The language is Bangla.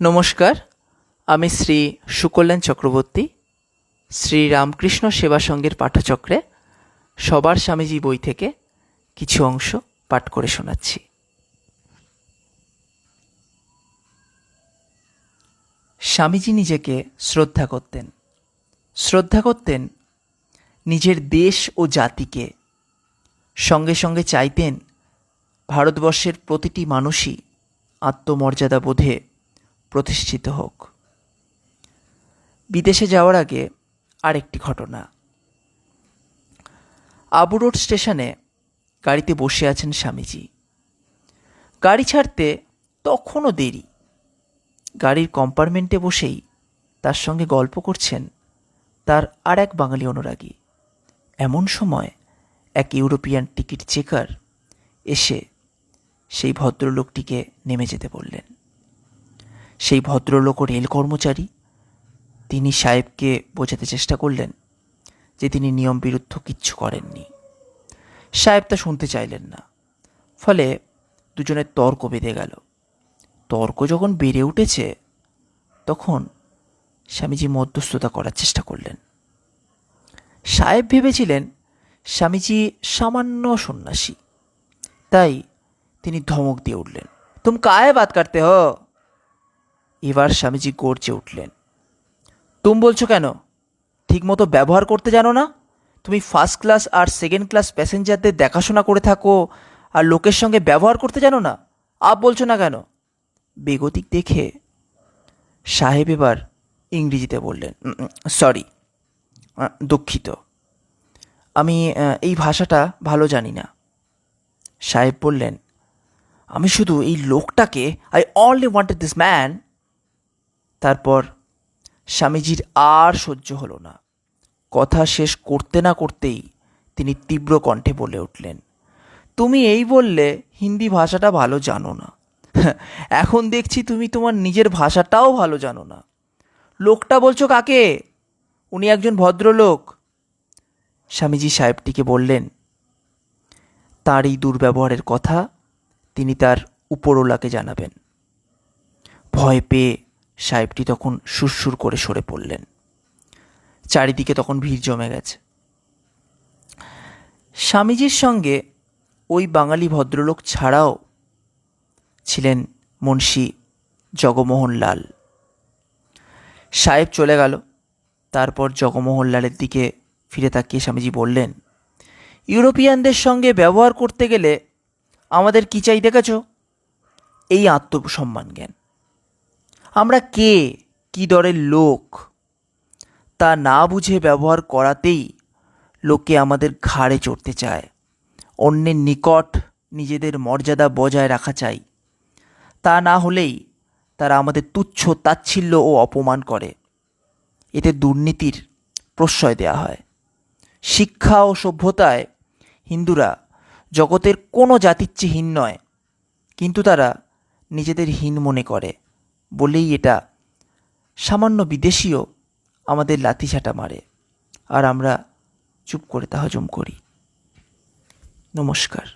নমস্কার, আমি শ্রী সুকল্যাণ চক্রবর্তী, শ্রী রামকৃষ্ণ সেবা সংঘের পাঠচক্রে সবার স্বামীজি বই থেকে কিছু অংশ পাঠ করে শোনাচ্ছি। স্বামীজি নিজেকে শ্রদ্ধা করতেন। শ্রদ্ধা করতেন নিজের দেশ ও জাতিকে। সঙ্গে সঙ্গে চাইতেন ভারতবর্ষের প্রতিটি মানুষই আত্মমর্যাদা বোধে প্রতিষ্ঠিত হোক। বিদেশে যাওয়ার আগে আরেকটি ঘটনা। আবু রোড স্টেশনে গাড়িতে বসে আছেন স্বামীজি। গাড়ি ছাড়তে তখনও দেরি। গাড়ির কম্পার্টমেন্টে বসেই তার সঙ্গে গল্প করছেন তার আর এক বাঙালি অনুরাগী। এমন সময় এক ইউরোপিয়ান টিকিট চেকার এসে সেই ভদ্রলোকটিকে নেমে যেতে বললেন। সেই ভদ্রলোক রেল কর্মচারী তিনি সাহেবকে বোঝাতে চেষ্টা করলেন যে তিনি নিয়ম বিরুদ্ধ কিচ্ছু করেননি। সাহেব তা শুনতে চাইলেন না। ফলে দুজনের তর্ক বেঁধে গেল। তর্ক যখন বেড়ে উঠেছে, তখন স্বামীজি মধ্যস্থতা করার চেষ্টা করলেন। সাহেব ভেবেছিলেন স্বামীজি সামান্য সন্ন্যাসী, তাই তিনি ধমক দিয়ে উঠলেন, তুম কায়ে বাত কাটতে হো? এবার স্বামীজি গর্জে উঠলেন, তুম বলছো কেন? ঠিকমতো ব্যবহার করতে জানো না? তুমি ফার্স্ট ক্লাস আর সেকেন্ড ক্লাস প্যাসেঞ্জারদের দেখাশোনা করে থাকো আর লোকের সঙ্গে ব্যবহার করতে জানো না? আপ বলছো না কেন? বেগতিক দেখে সাহেব এবার ইংরেজিতে বললেন সরি দুঃখিত। আমি এই ভাষাটা ভালো জানি না। সাহেব বললেন, আমি শুধু এই লোকটাকে I only wanted this man তারপর স্বামীজির আর সহ্য হলো না। কথা শেষ করতে না করতেই তিনি তীব্র কণ্ঠে বলে উঠলেন, তুমি এই বললে হিন্দি ভাষাটা ভালো জানো না। এখন দেখছি তুমি তোমার নিজের ভাষাটাও ভালো জানো না। লোকটা বলছো কাকে? উনি একজন ভদ্রলোক। স্বামীজি সাহেবটিকে বললেন তার এই দুর্ব্যবহারের কথা তিনি তার উপরওয়ালাকে জানাবেন। ভয় পেয়ে সাহেবটি তখন সুরসুর করে সরে পড়লেন। চারিদিকে তখন ভিড় জমে গেছে। স্বামীজির সঙ্গে ওই বাঙালি ভদ্রলোক ছাড়াও ছিলেন মুন্সী জগমোহন লাল সাহেব চলে গেল। তারপর জগমোহন লালের দিকে ফিরে তাকিয়ে স্বামীজি বললেন, ইউরোপিয়ানদের সঙ্গে ব্যবহার করতে গেলে আমাদের কী চাই দেখেছ? এই আত্মসম্মান জ্ঞান। আমরা কে? কি দরের লোক? তা না বুঝে ব্যবহার করাতেই লোকে আমাদের ঘাড়ে চড়তে চায়। অন্যের নিকট নিজেদের মর্যাদা বজায় রাখা চাই। তা না হলেই তারা আমাদের তুচ্ছ তাচ্ছিল্য ও অপমান করে। এতে দুর্নীতির প্রশ্রয় দেওয়া হয়। শিক্ষা ও সভ্যতায় হিন্দুরা জগতের কোনো জাতির চেয়ে হীন নয়, কিন্তু তারা নিজেদের হীন মনে করে। বলেই এটা সামান্য বিদেশিও আমাদের লাথিছাটা মারে। আর আমরা চুপ করে তা হজম করি। নমস্কার।